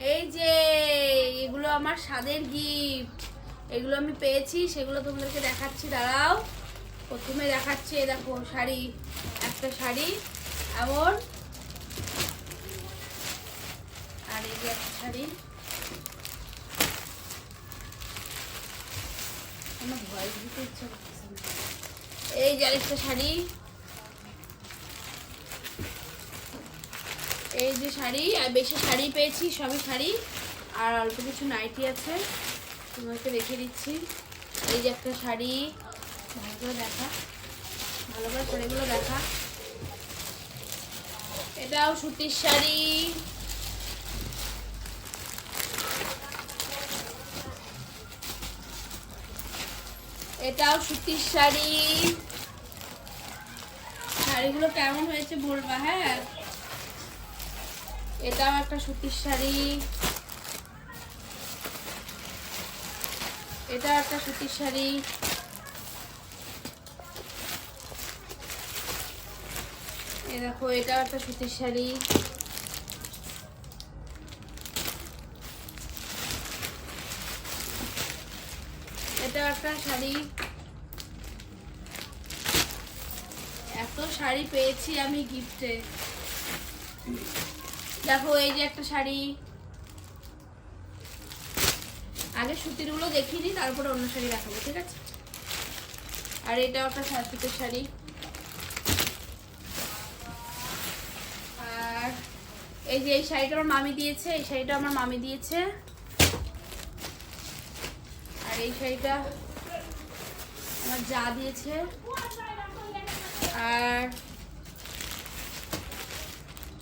এই যে, এগুলো আমার স্বাদের গিফট এগুলো আমি পেয়েছি, সেগুলো তোমাদেরকে দেখাচ্ছি, দাঁড়াও। প্রথমে দেখাচ্ছি দেখো, শাড়ি, একটা শাড়ি, এমন। আর এই যে একটা শাড়ি। আমার ভয় দিতে ইচ্ছা করতেছে। এই যে আরেকটা শাড়ি। এই যে শাড়ি, আর বেশি শাড়ি পেয়েছি, সবই শাড়ি। আর অল্প কিছু নাইটি আছে, তোমাকে রেখে দিচ্ছি। এই যে একটা শাড়ি ভালো করে দেখা। ভালো করে শাড়িগুলো দেখা। এটাও সুতির শাড়ি। এটাও সুতির শাড়ি। শাড়িগুলো কেমন হয়েছে বলবা হ্যাঁ? এটাও একটা সুতির শাড়ি। এটা একটা সুতির শাড়ি। দেখো, এটাও একটা সুতির শাড়ি। এটাও একটা শাড়ি। এত শাড়ি পেয়েছি আমি গিফটে। দেখো, এই যে একটা শাড়ি। আগে সুতিরগুলো দেখিয়ে দিই তারপরে অন্য শাড়ি দেখাবো, ঠিক আছে? আর এটাও একটা সা- শাড়ি। আর এই যে এই শাড়িটা আমার মামি দিয়েছে, এই শাড়িটা আমার মামি দিয়েছে। আর এই শাড়িটা আমার যা দিয়েছে। আর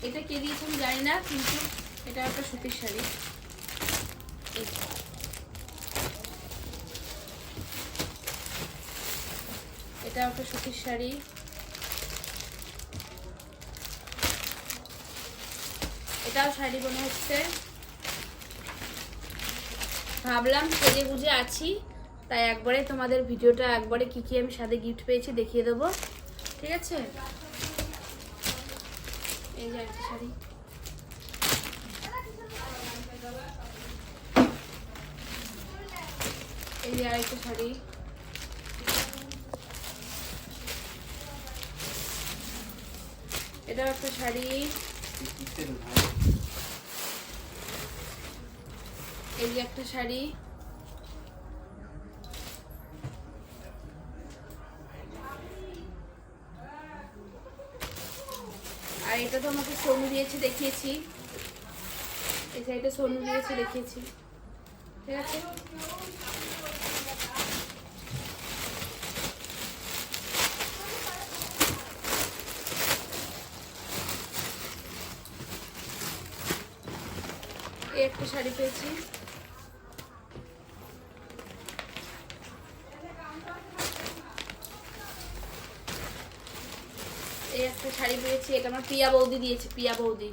এটা কে দিয়েছে আমি জানি না, কিন্তু এটা একটা সুতির শাড়ি। এটা একটা সুতির শাড়ি। এটাও শাড়ি মনে হচ্ছে। ভাবলাম সেজে গুজে আছি, তাই একবারে তোমাদের ভিডিওটা একবারে কি কি আমি সাথে গিফট পেয়েছি দেখিয়ে দেবো। ঠিক আছে? এই যে একটা শাড়ি। এই যে আরেকটা শাড়ি। এটাও একটা শাড়ি। এই যে একটা শাড়ি। আর এটা তো আমাকে সোনু দিয়েছে, দেখিয়েছি। এই সাইডে সোনু দিয়েছে, দেখিয়েছি। ঠিক আছে? একটা শাড়ি পেয়েছি। একটা শাড়ি পেয়েছি এটা আমার প্রিয়া বৌদি দিয়েছে, প্রিয়া বৌদি।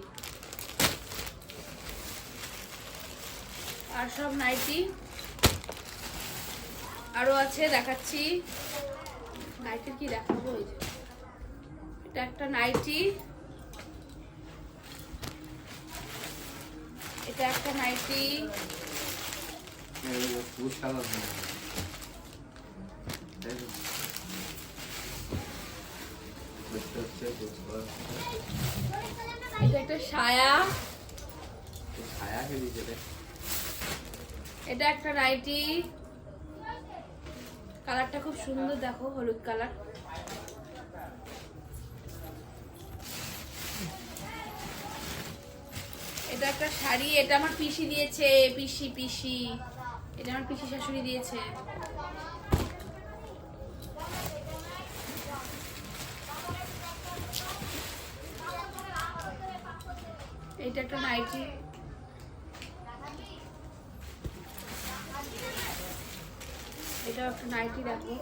আর সব নাইটি। আরও আছে, দেখাচ্ছি। নাইটির কি দেখাবো ওই এটা একটা নাইটি। এটা একটা নাইটি। এটা একটা সায়া। এটা একটা নাইটি। কালারটা খুব সুন্দর দেখো হলুদ কালার। এটা একটা শাড়ি এটা আমার পিসি দিয়েছে পিসি পিসি। এটা আমার পিসি শাশুড়ি দিয়েছে। এটা একটা নাইটি এটা একটা নাইটি দেখো।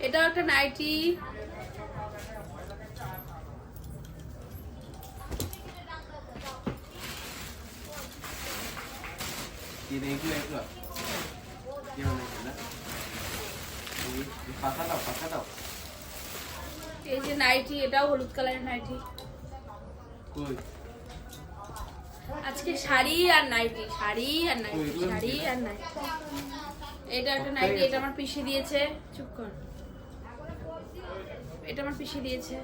এটাও একটা নাইটি এই যে নাইটি এটাও হলুদ কালারের নাইটি। আজকে শাড়ি আর নাইটি শাড়ি আর নাইটি শাড়ি আর নাইটি। এটা একটা নাইটি এটা আমার পিসি দিয়েছে। চুপ কর। এটা আমার পিসি দিয়েছে।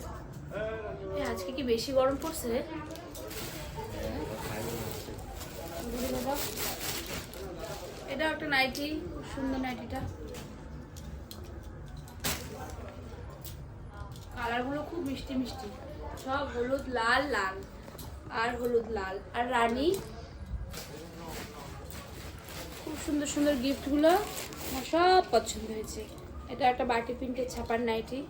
আজকে কি বেশি গরম পড়ছে? রে? এটা একটা নাইটি খুব সুন্দর নাইটিটা। কালারগুলো খুব মিষ্টি মিষ্টি। সব হলুদ, লাল লাল। আর হলুদ, লাল। আর রানী, খুব সুন্দর সুন্দর গিফটগুলো আমার সব পছন্দ হয়েছে। এটা একটা বাটি প্রিন্টের ছাপার নাইটি।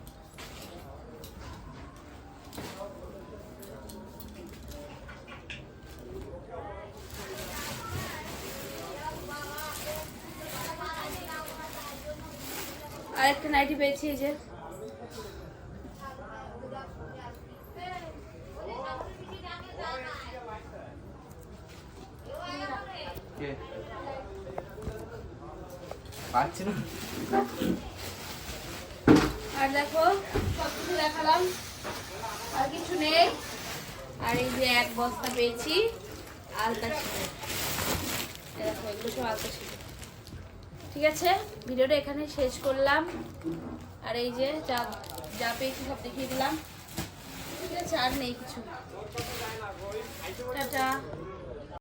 আর একটা নাইটি পেয়েছি এই যে। কে পাচ্ছি না। আর দেখো সব কিছু দেখালাম। আর কিছু নেই। আর এই যে এক বস্তা পেয়েছি, আলতা ছিল আলতা ছিল ঠিক আছে, ভিডিওটা এখানে শেষ করলাম। আর এই যে যা যা পেয়েছি সব দেখিয়ে দিলাম। ঠিক আছে, আর নেই কিছু। টাটা।